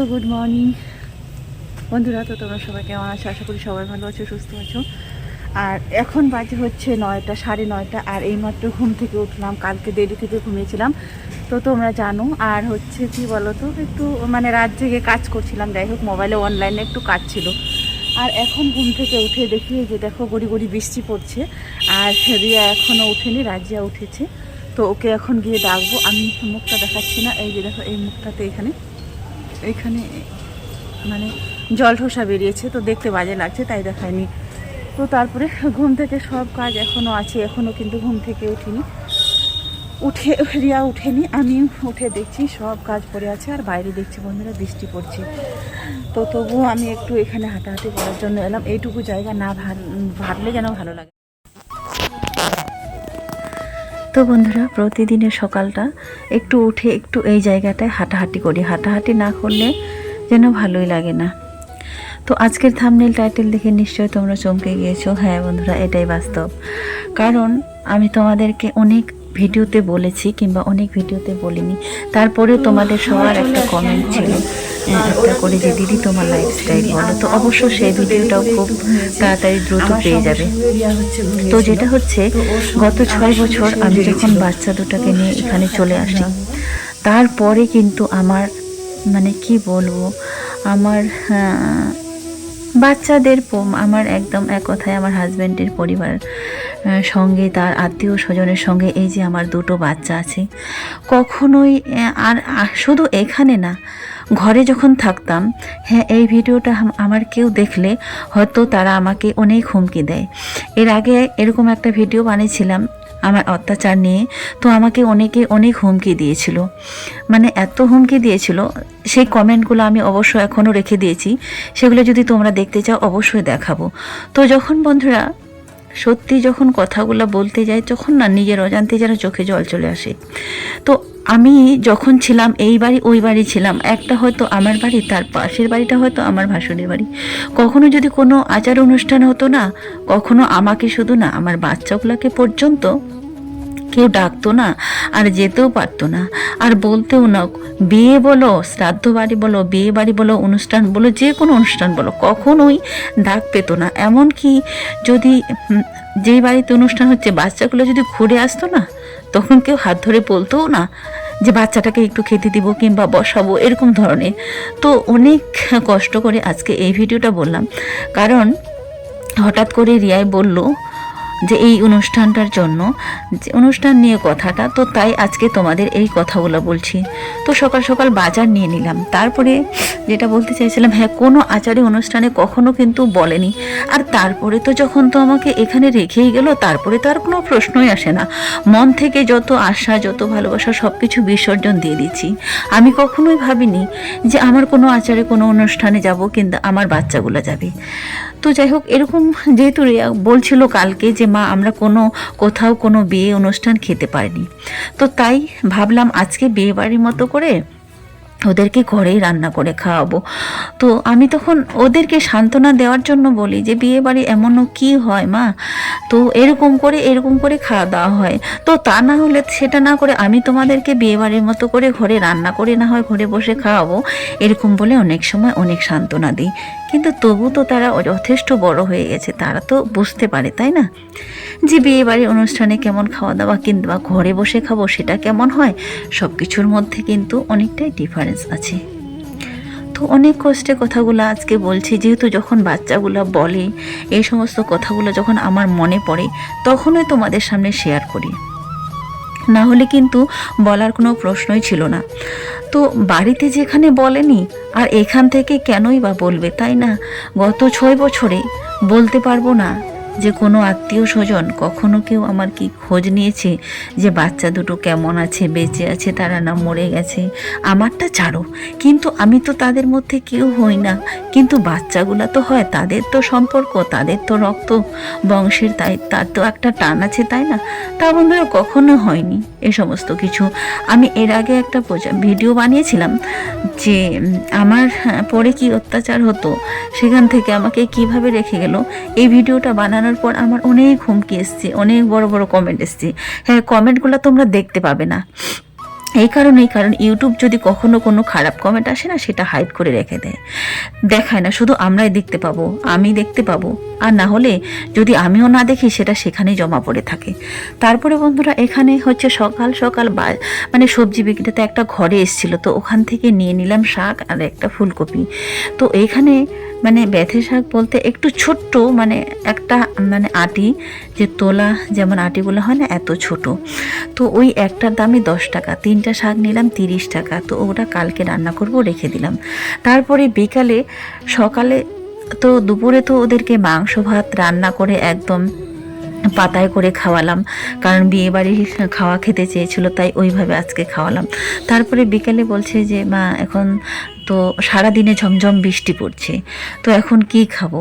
তো good morning বন্ধুরা, তো তোমরা সবাই কেমন আছো? আশা করি সবাই ভালো আছো, সুস্থ আছো। আর এখন বাজে হচ্ছে নয়টা, সাড়ে নয়টা, আর এইমাত্র ঘুম থেকে উঠলাম। কালকে দেরি থেকে ঘুমিয়েছিলাম। তো তোমরা জানো, আর হচ্ছে কি বলো তো একটু মানে রাত জেগে কাজ করছিলাম। যাই হোক, মোবাইলে অনলাইনে একটু কাজ ছিল। আর এখন ঘুম থেকে উঠে দেখি যে দেখো, গড়ি গড়ি বৃষ্টি পড়ছে। আর রিয়া এখনও উঠেনি, রাজিয়া উঠেছে। তো ওকে এখন গিয়ে ডাকবো। আমি মুখটা দেখাচ্ছি না। এই যে দেখো, এই মুখটাতে এখানে এখানে মানে জল ঠোসা বেরিয়েছে, তো দেখতে বাজে লাগছে, তাই দেখায়নি। তো তারপরে ঘুম থেকে সব কাজ এখনও আছে এখনও কিন্তু ঘুম থেকে উঠিনি। উঠে, রিয়া উঠেনি, আমি উঠে দেখছি সব কাজ পড়ে আছে, আর বাইরে দেখছি বন্ধুরা বৃষ্টি পড়ছে। তো তবুও আমি একটু এখানে হাঁটাহাঁটি করার জন্য এলাম, এইটুকু জায়গা না ভার, ভাবলে যেন ভালো লাগে। তো বন্ধুরা, প্রতিদিনের সকালটা একটু উঠে একটু এই জায়গাটায় হাঁটাহাঁটি করি। হাঁটাহাঁটি না করলে যেন ভালোই লাগে না। তো আজকের থামনেল টাইটেল দেখে নিশ্চয়ই তোমরা চমকে গিয়েছো। হ্যাঁ বন্ধুরা, এটাই বাস্তব। কারণ আমি তোমাদেরকে অনেক ভিডিওতে বলেছি কিংবা অনেক ভিডিওতে বলিনি। তারপরেও তোমাদের সবার একটা কমেন্ট ছিল। একটা করে যে দিদি তোমার লাইফস্টাইল বলো তো অবশ্য সেই ভিডিওটাও খুব তাড়াতাড়ি দ্রুত পেয়ে যাবে। তো যেটা হচ্ছে, গত ছয় বছর আমি যখন বাচ্চা দুটাকে নিয়ে এখানে চলে আসি, তারপরে কিন্তু আমার মানে কি বলব, আমার বাচ্চাদের আমার একদম এক কথায় আমার হাজব্যান্ডের পরিবার সঙ্গে, তার আত্মীয় স্বজনের সঙ্গে এই যে আমার দুটো বাচ্চা আছে, কখনোই আর আর শুধু এখানে না ঘরে যখন থাকতাম হ্যাঁ এই ভিডিওটা আমার কেউ দেখলে হয়তো তারা আমাকে অনেক হুমকি দেয়। এর আগে এরকম একটা ভিডিও বানিয়েছিলাম আমার অত্যাচার নিয়ে, তো আমাকে অনেকে অনেক হুমকি দিয়েছিল। মানে এত হুমকি দিয়েছিল, সেই কমেন্টগুলো আমি অবশ্য এখনও রেখে দিয়েছি। সেগুলো যদি তোমরা দেখতে চাও, অবশ্যই দেখাবো। তো যখন বন্ধুরা সত্যি যখন কথাগুলো বলতে যাই, তখন না নিজের অজান্তে যেন চোখে জল চলে আসে। তো আমি যখন ছিলাম, এই বাড়ি, ওই বাড়ি ছিলাম, একটা হয়তো আমার বাড়ি, তার পাশের বাড়িটা হয়তো আমার ভাসুরের বাড়ি। কখনো যদি কোনো আচার অনুষ্ঠান হতো না, কখনো আমাকে শুধু না, আমার বাচ্চাগুলোকে পর্যন্ত কেউ ডাকতো না, আর যেতেও পারতো না। আর বলতেও না, বিয়ে বলো, শ্রাদ্ধ বাড়ি বলো, বিয়ে বাড়ি বলো, অনুষ্ঠান বলো, যে কোনো অনুষ্ঠান বলো, কখনোই ডাক পেতো না। এমনকি যদি যেই বাড়িতে অনুষ্ঠান হচ্ছে, বাচ্চাগুলো যদি ঘুরে আসতো না, তখন কেউ হাত ধরে বলতোও না যে বাচ্চাটাকে একটু খেতে দিব কিংবা বসাবো, এরকম ধরনের। তো অনেক কষ্ট করে আজকে এই ভিডিওটা বললাম। কারণ হঠাৎ করে রিয়াই বলল যে এই অনুষ্ঠানটার জন্য, যে অনুষ্ঠান নিয়ে কথাটা, তো তাই আজকে তোমাদের এই কথাগুলো বলছি। তো সকাল সকাল বাজার নিয়ে নিলাম। তারপরে যেটা বলতে চাইছিলাম হ্যাঁ কোনো আচারে অনুষ্ঠানে কখনো কিন্তু বলেনি। আর তারপরে তো যখন তো আমাকে এখানে রেখেই গেল, তারপরে তো আর কোনো প্রশ্নই আসে না। মন থেকে যত আশা, যত ভালোবাসা সব কিছু বিসর্জন দিয়ে দিচ্ছি। আমি কখনোই ভাবিনি যে আমার কোনো আচারে, কোনো অনুষ্ঠানে যাব কিন্তু আমার বাচ্চাগুলো যাবে। তো যাই হোক এরকম যেহেতু রিয়া বলছিল কালকে যে, মা, আমরা কোনো, কোথাও কোনো বিয়ে অনুষ্ঠান খেতে পারিনি। তো তাই ভাবলাম আজকে বিয়েবাড়ির মতো করে ওদেরকে ঘরেই রান্না করে খাওয়াবো। তো আমি তখন ওদেরকে সান্ত্বনা দেওয়ার জন্য বলি যে, বিয়ে বাড়ি এমনও কি হয় মা? তো এরকম করে এরকম করে খাওয়া দাওয়া হয়। তো তা না হলে সেটা না করে আমি তোমাদেরকে বিয়ে বাড়ির মতো করে ঘরে রান্না করে, না হয় ঘরে বসে খাওয়াবো, এরকম বলে অনেক সময় অনেক সান্ত্বনা দিই। কিন্তু তবু তো তারা যথেষ্ট বড় হয়ে গেছে, তারা তো বুঝতে পারে, তাই না? যে বিয়ে বাড়ির অনুষ্ঠানে কেমন খাওয়া দাওয়া কিংবা ঘরে বসে খাব সেটা কেমন হয় সব কিছুর মধ্যে কিন্তু অনেকটাই ডিফারেন্স আছে। তো অনেক কষ্টে কথাগুলো আজকে বলছি, যেহেতু যখন বাচ্চাগুলো বলে, এই সমস্ত কথাগুলো যখন আমার মনে পড়ে, তখনই তোমাদের সামনে শেয়ার করি। না হলে কিন্তু বলার কোনো প্রশ্নই ছিল না। তো বাড়িতে যেখানে বলেনি, আর এখান থেকে কেনই বা বলবে, তাই না? গত ছয় বছরে বলতে পারব না যে কোনো আত্মীয় স্বজন কখনো কেউ আমার কি খোঁজ নিয়েছে যে বাচ্চা দুটো কেমন আছে বেঁচে আছে তারা না মরে গেছে? আমারটা ছাড়ো। কিন্তু আমি তো তাদের মধ্যে কেউ হই না। কিন্তু বাচ্চাগুলো তো হয় তাদের তো সম্পর্ক তাদের তো রক্ত। বংশের তাই তার তো একটা টান আছে তাই না? তা বন্ধুরা কখনো হয়নি এ সমস্ত কিছু। আমি এর আগে একটা ভিডিও বানিয়েছিলাম যে আমার হ্যাঁ, পরে কি অত্যাচার হতো সেখান থেকে আমাকে কীভাবে রেখে গেল? এই ভিডিওটা বানানোর পর আমার অনেক হুমকি এসছে, অনেক বড় বড় কমেন্ট এসছে। হ্যাঁ কমেন্টগুলো তোমরা দেখতে পাবে না। এই কারণেই কারণ ইউটিউব যদি কখনো কোনো খারাপ কমেন্ট আসে না, সেটা হাইড করে রেখে দেয়। দেখায় না, শুধু আমরাই দেখতে পাবো, আমি দেখতে পাবো। আর না হলে যদি আমিও না দেখি, সেটা সেখানেই জমা পড়ে থাকে। তারপরে বন্ধুরা, এখানে হচ্ছে সকাল সকাল বা মানে সবজি বিক্রিতে একটা ঘরে এসেছিল, তো ওখান থেকে নিয়ে নিলাম শাক আর একটা ফুলকপি। তো এইখানে মানে বেথে শাক বলতে একটু ছোট্ট মানে একটা মানে আটি, যে তোলা যেমন আটিগুলো হয় না, এত ছোট। তো ওই একটার দামে দশ টাকা, তিনটা শাক নিলাম তিরিশ টাকা, তো ওটা কালকে রান্না করব, রেখে দিলাম। তারপরে বিকালে, সকালে তো দুপুরে তো ওদেরকে মাংস, ভাত রান্না করে একদম পাতায় করে খাওয়ালাম, কারণ বিয়ে বাড়ি খাওয়া খেতে চেয়েছিল, তাই ওইভাবে আজকে খাওয়ালাম। তারপরে বিকেলে বলছে যে, মা, এখন তো সারা দিনে ঝমঝম বৃষ্টি পড়ছে। তো এখন কি খাব?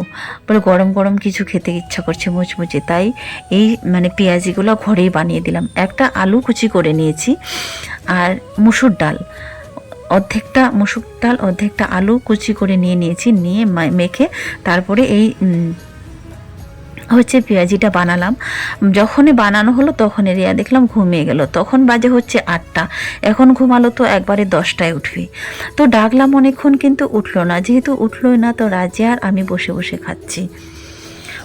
বলে গরম গরম কিছু খেতে ইচ্ছা করছে মুচমুচে, তাই এই মানে পেঁয়াজিগুলো ঘরেই বানিয়ে দিলাম। একটা আলু কুচি করে নিয়েছি আর মুসুর ডাল। অর্ধেকটা মুসুর ডাল, অর্ধেকটা আলু কুচি করে নিয়ে নিয়েছি, নিয়ে মেখে তারপরে এই হচ্ছে পেঁয়াজিটা বানালাম। যখনই বানানো হলো তখনই রিয়া দেখলাম ঘুমিয়ে গেল। তখন বাজে হচ্ছে আটটা। এখন ঘুমালো তো একবারে দশটায় উঠবি তো ডাকলাম অনেকক্ষণ কিন্তু উঠল না। যেহেতু উঠলোই না তো রাজে আর আমি বসে বসে খাচ্ছি।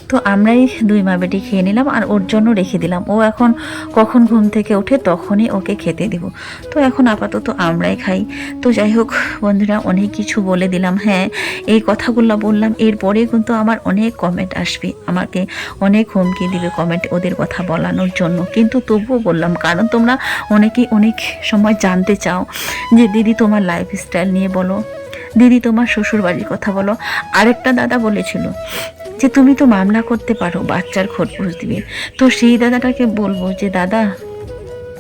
তো আমরাই দুই মা বেটি খেয়ে নিলাম আর ওর জন্য রেখে দিলাম। ও এখন কখন ঘুম থেকে ওঠে তখনই ওকে খেতে দিব। তো এখন আপাতত আমরাই খাই। তো যাই হোক বন্ধুরা, অনেক কিছু বলে দিলাম। হ্যাঁ এই কথাগুলো বললাম, এরপরে কিন্তু আমার অনেক কমেন্ট আসবে। আমাকে অনেক হুমকি দিবে কমেন্ট ওদের কথা বলানোর জন্য। কিন্তু তবুও বললাম, কারণ তোমরা অনেকেই অনেক সময় জানতে চাও যে, দিদি, তোমার লাইফ স্টাইল নিয়ে বলো। দিদি, তোমার শ্বশুরবাড়ির কথা বলো। আরেকটা দাদা বলেছিল যে তুমি তো মামলা করতে পারো, বাচ্চার খোঁজ দিবে। তো সেই দাদাটাকে বলব যে, দাদা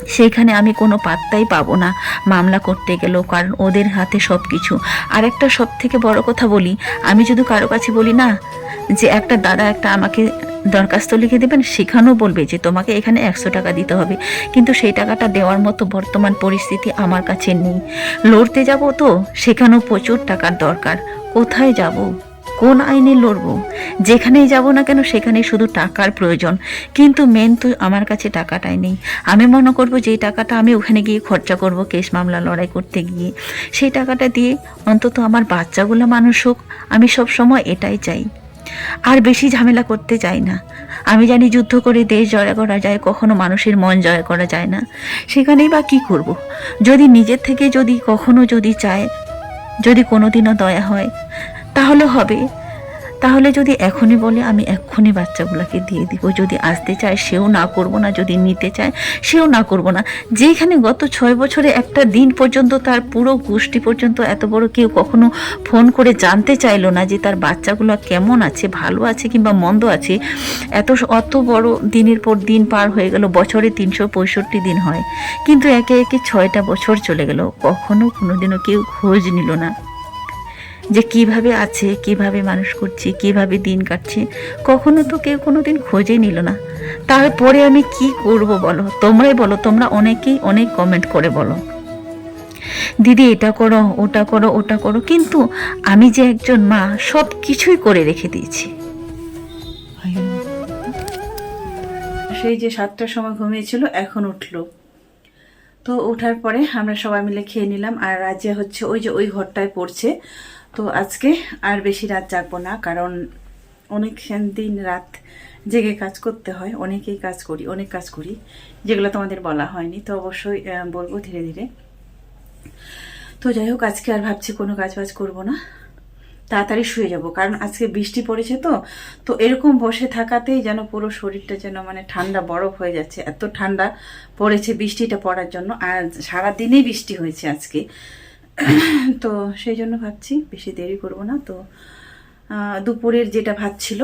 সেইখানে আমি কোনো পাত্তাই পাবো না মামলা করতে গেলেও, কারণ ওদের হাতে সব কিছু আর একটা সব থেকে বড় কথা বলি, আমি যদি কারও কাছে বলি না যে, একটা দাদা একটা আমাকে দরখাস্ত লিখে দেবেন, সেখানেও বলবে যে, তোমাকে এখানে একশো টাকা দিতে হবে। কিন্তু সেই টাকাটা দেওয়ার মতো বর্তমান পরিস্থিতি আমার কাছে নেই। লড়তে যাব তো, সেখানেও প্রচুর টাকার দরকার। কোথায় যাব? কোন আইনে লড়বো? যেখানেই যাব না কেন, সেখানেই শুধু টাকার প্রয়োজন। কিন্তু মেন তো আমার কাছে টাকাটাই নেই। আমি মনে করব যেই টাকাটা আমি ওখানে গিয়ে খরচা করব কেস মামলা লড়াই করতে গিয়ে। সেই টাকাটা দিয়ে অন্তত আমার বাচ্চাগুলো মানুষ হোক, আমি সব সময় এটাই চাই। আর বেশি ঝামেলা করতে চাই না। আমি জানি যুদ্ধ করে দেশ জয় করা যায়, কখনো মানুষের মন জয় করা যায় না। সেখানেই বা কি করব। যদি নিজের থেকে যদি কখনো যদি চায়, যদি কোনোদিনও দয়া হয় তাহলে হবে। তাহলে যদি এখনই বলে, আমি এক্ষুনি বাচ্চাগুলোকে দিয়ে দিব। যদি আসতে চায়, সেও না করব না। যদি নিতে চায়, সেও না করব না। যেখানে গত ছয় বছরে একটা দিন পর্যন্ত তার পুরো গোষ্ঠী পর্যন্ত এত বড় কেউ কখনো ফোন করে জানতে চাইলো না যে তার বাচ্চাগুলো কেমন আছে, ভালো আছে কিংবা মন্দ আছে, এত অত বড় দিনের পর দিন পার হয়ে গেল, বছরে তিনশো পঁয়ষট্টি দিন হয়। কিন্তু একে একে ছয়টা বছর চলে গেল। কখনো কোনোদিনও কেউ খোঁজ নিল না। যে কীভাবে আছে, কীভাবে মানুষ করছে, কীভাবে দিন কাটছে, কখনো তো কেউ কোনো দিন খোঁজে নিল না। তারপরে আমি কি করব বলো? তোমরাই বলো, তোমরা অনেকেই অনেক কমেন্ট করে বলো। দিদি, এটা করো, ওটা করো ওটা করো, কিন্তু আমি যে একজন মা সব কিছুই করে রেখে দিয়েছি। সেই যে সাতটার সময় ঘুমিয়েছিল, এখন উঠল। তো ওঠার পরে আমরা সবাই মিলে খেয়ে নিলাম, আর রাজিয়া হচ্ছে ওই যে ওই ঘরটায় পড়ছে। তো আজকে আর বেশি রাত জাগবো না, কারণ অনেক দিন রাত জেগে কাজ করতে হয়, অনেকেই কাজ করি, অনেক কাজ করি, যেগুলো তোমাদের বলা হয়নি, তো অবশ্যই বলব ধীরে ধীরে। তো যাই হোক, আজকে আর ভাবছি কোনো কাজ বাজ করব না, তাড়াতাড়ি শুয়ে যাব, কারণ আজকে বৃষ্টি পড়েছে তো তো এরকম বসে থাকাতেই যেন পুরো শরীরটা যেন মানে ঠান্ডা বরফ হয়ে যাচ্ছে, এত ঠান্ডা পড়েছে বৃষ্টিটা পড়ার জন্য, আর সারা দিনেই বৃষ্টি হয়েছে আজকে। তো সেই জন্য ভাবছি বেশি দেরি করব না। তো দুপুরের যেটা ভাত ছিল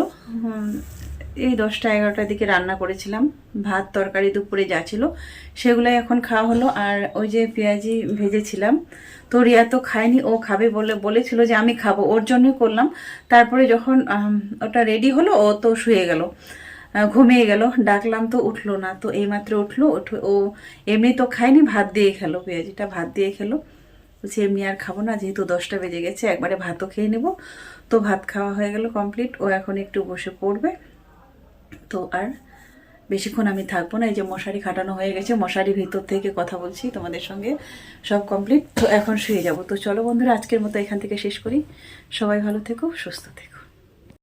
এই দশটা এগারোটার দিকে রান্না করেছিলাম। ভাত, তরকারি দুপুরে যা ছিল, সেগুলাই এখন খাওয়া হলো। আর ওই যে পেঁয়াজি ভেজেছিলাম, তো রিয়া তো খায়নি, ও খাবে বলে বলেছিল যে আমি খাব, ওর জন্যই করলাম। তারপরে যখন ওটা রেডি হলো, ও তো শুয়ে গেল। ঘুমিয়ে গেল, ডাকলাম তো উঠল না। তো এইমাত্র উঠল, উঠে ও এমনি তো খায়নি, ভাত দিয়ে খেলো, পেঁয়াজিটা ভাত দিয়ে খেলো। বলছি, এমনি আর খাব না, যেহেতু দশটা বেজে গেছে, একবারে ভাতও খেয়ে নেব। তো ভাত খাওয়া হয়ে গেল কমপ্লিট। ও এখন একটু বসে পড়বে। তো আর বেশিক্ষণ আমি থাকব না, এই যে মশারি খাটানো হয়ে গেছে, মশারি ভিতর থেকে কথা বলছি তোমাদের সঙ্গে, সব কমপ্লিট। তো এখন শুয়ে যাব। তো চলো বন্ধুরা, আজকের মতো এখান থেকে শেষ করি। সবাই ভালো থেকো, সুস্থ থেকো।